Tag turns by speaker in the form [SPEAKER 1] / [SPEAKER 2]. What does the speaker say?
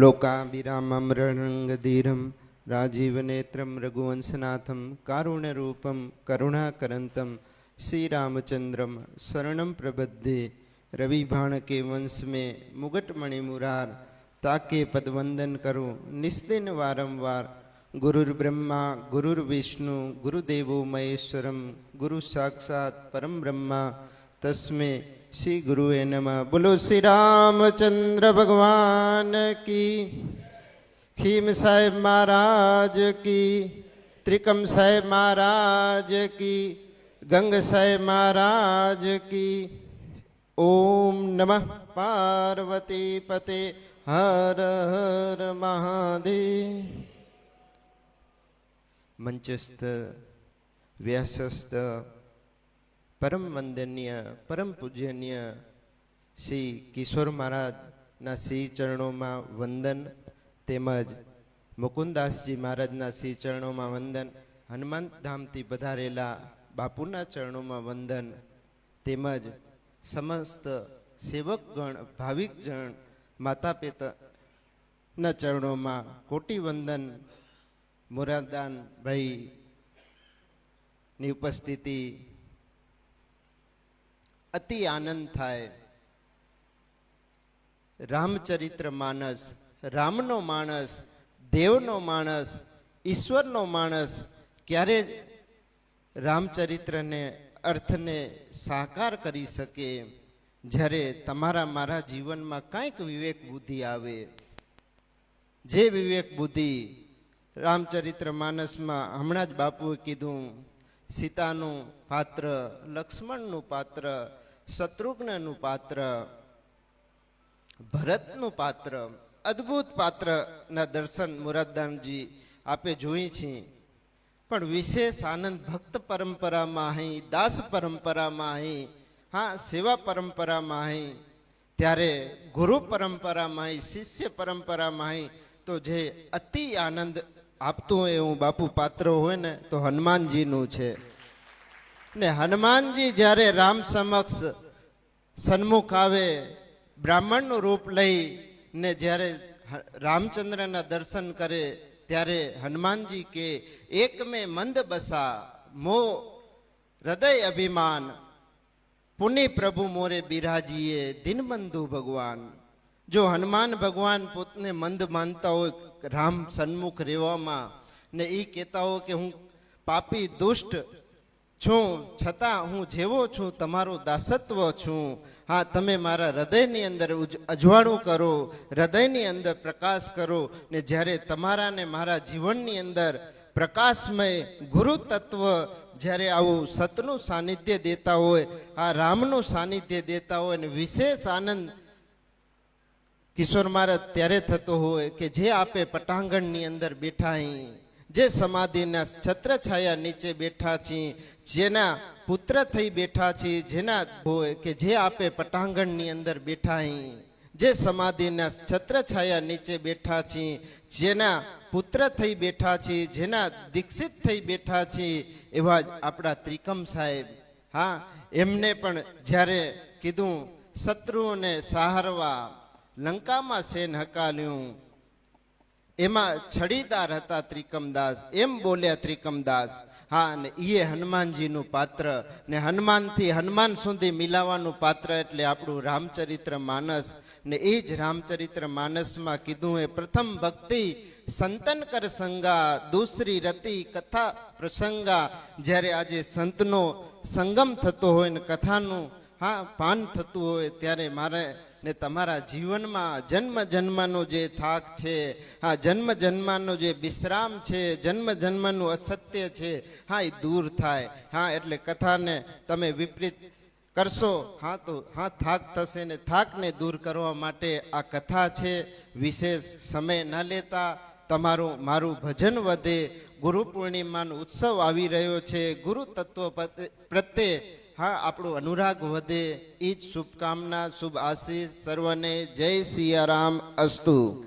[SPEAKER 1] लोकाभिरामं रणङ्गधीरं राजीवनेत्रं रघुवंशनाथं कारुण्यरूपं करुणाकरन्तं श्रीरामचन्द्रं शरणं प्रबद्धे रविभाण के वंश में मुगट मणिमुरार ताके पदवंदन करो निस्दिन वारंवार गुरुर्ब्रह्मा गुरुर्विष्णु गुरुदेवो महेश्वरम गुरु साक्षात परम ब्रह्मा तस्मे શ્રી ગુરુએ નમઃ. બોલો શ્રી રામચંદ્ર ભગવાન કી. ખીમ સાહેબ મહારાજ કી. ત્રિકમ સાહેબ મહારાજ કી. ગંગ સાહેબ મહારાજ કી. ઓમ નમઃ. પાર્વતી પતે હર હર મહાદેવ. મંચસ્થ વ્યસ્ત પરમ વંદનીય, પરમ પૂજનીય શ્રી કિશોર મહારાજના શ્રી ચરણોમાં વંદન તેમજ મુકુંદાસજી મહારાજના શ્રી ચરણોમાં વંદન હનુમંત ધામથી પધારેલા બાપુના ચરણોમાં વંદન તેમજ સમસ્ત સેવકગણ, ભાવિકજણ માતા પિતાના ચરણોમાં કોટી વંદન મુરાદાનભાઈની ઉપસ્થિતિ અતિ આનંદ થાય. રામચરિત્ર માનસ રામનો માણસ, દેવનો માણસ, ઈશ્વરનો માણસ ક્યારે રામચરિત્રને, અર્થને સાકાર કરી શકે? જ્યારે તમારા, મારા જીવનમાં કાંઈક વિવેક બુદ્ધિ આવે. જે વિવેક બુદ્ધિ રામચરિત્ર માનસમાં હમણાં જ બાપુએ કીધું, સીતાનું પાત્ર, લક્ષ્મણનું પાત્ર શત્રુઘ્નનું પાત્ર, ભરતનું પાત્ર, અદ્ભુત પાત્રના દર્શન મુરાદાનજી આપે જોઈ છીએ પણ વિશેષ આનંદ ભક્ત પરંપરામાં અહીં, દાસ પરંપરામાં અહીં, હા, સેવા પરંપરામાં અહીં, ત્યારે ગુરુ પરંપરામાં અહીં, શિષ્ય પરંપરામાં અહીં, તો જે અતિ આનંદ આપતું એવું બાપુ પાત્ર હોય ને, તો હનુમાનજીનું છે. ને હનુમાનજી જ્યારે રામ સમક્ષ સન્મુખ આવે, બ્રાહ્મણનું રૂપ લઈ ને જ્યારે રામચંદ્રના દર્શન કરે, ત્યારે હનુમાનજી કે, એક મેં મંદ બસા, મો હૃદય અભિમાન, પુનિ પ્રભુ મોરે બિરાજીએ દિનબંધુ ભગવાન. જો હનુમાન ભગવાન પોતને મંદ માનતા હોય, રામ સન્મુખ રહેવામાં, ને એ કહેતા હોય કે હું પાપી દુષ્ટ છું, છતાં હું જેવો છું, તમારો દાસત્વ છું. હા, તમે મારા હૃદયની અંદર અજવાળું કરો, હૃદયની અંદર પ્રકાશ કરો ને જ્યારે તમારા ને મારા જીવનની અંદર પ્રકાશમય ગુરુ તત્વ જ્યારે આવું સતનું સાનિધ્ય દેતા હોય, આ રામનું સાનિધ્ય દેતા હોય ને વિશેષ આનંદ કિશોર મહારાજ ત્યારે થતો હોય કે જે આપે પટાંગણની અંદર બેઠા અહીં જે સમાધિના છત્રછાયા નીચે બેઠા છીએ, જેના પુત્ર થઈ બેઠા છીએ, જેના કે જે આપે પટાંગણની અંદર બેઠા જે સમાધિના છત્રછાયા નીચે બેઠા છીએ, જેના પુત્ર થઈ બેઠા છીએ, જેના દીક્ષિત થઈ બેઠા છીએ, એવા જ આપણા ત્રિકમ સાહેબ. હા, એમને પણ જ્યારે કીધું શત્રુઓને સહારવા, લંકામાં સેન હકાલ્યું એમાં છડીદાર હતા ત્રિકમદાસ, એમ બોલ્યા ત્રિકમદાસ, હા, અને એ હનુમાનજીનું પાત્ર, ને હનુમાનથી હનુમાન સુધી મિલાવાનું પાત્ર એટલે આપણું રામચરિત્ર માનસ. ને એ જ રામચરિત્ર માનસમાં કીધું, એ પ્રથમ ભક્તિ સંતન કર સંગા, દૂસરી રતિ કથા પ્રસંગા. જ્યારે આજે સંતનો સંગમ થતો હોય ને કથાનું હા, પાન થતું હોય ત્યારે મારે ને તમારા જીવનમાં જન્મ જન્મનો જે થાક છે, હા, જન્મ જન્મનો જે વિશ્રામ છે, જન્મ જન્મનું અસત્ય છે, હા એ દૂર થાય. હા, એટલે કથાને તમે વિપરીત કરશો, હા, તો, હા, થાક થશે ને થાકને દૂર કરવા માટે આ કથા છે. વિશેષ સમય ન લેતા તમારું, મારું ભજન વધે. ગુરુ પૂર્ણિમાનો ઉત્સવ આવી રહ્યો છે. ગુરુ તત્વ પ્રત્યે- હા આપણો અનુરાગ વધે. એ જ શુભકામના શુભ આશીષ. સર્વને જય સિયારામ અસ્તુ.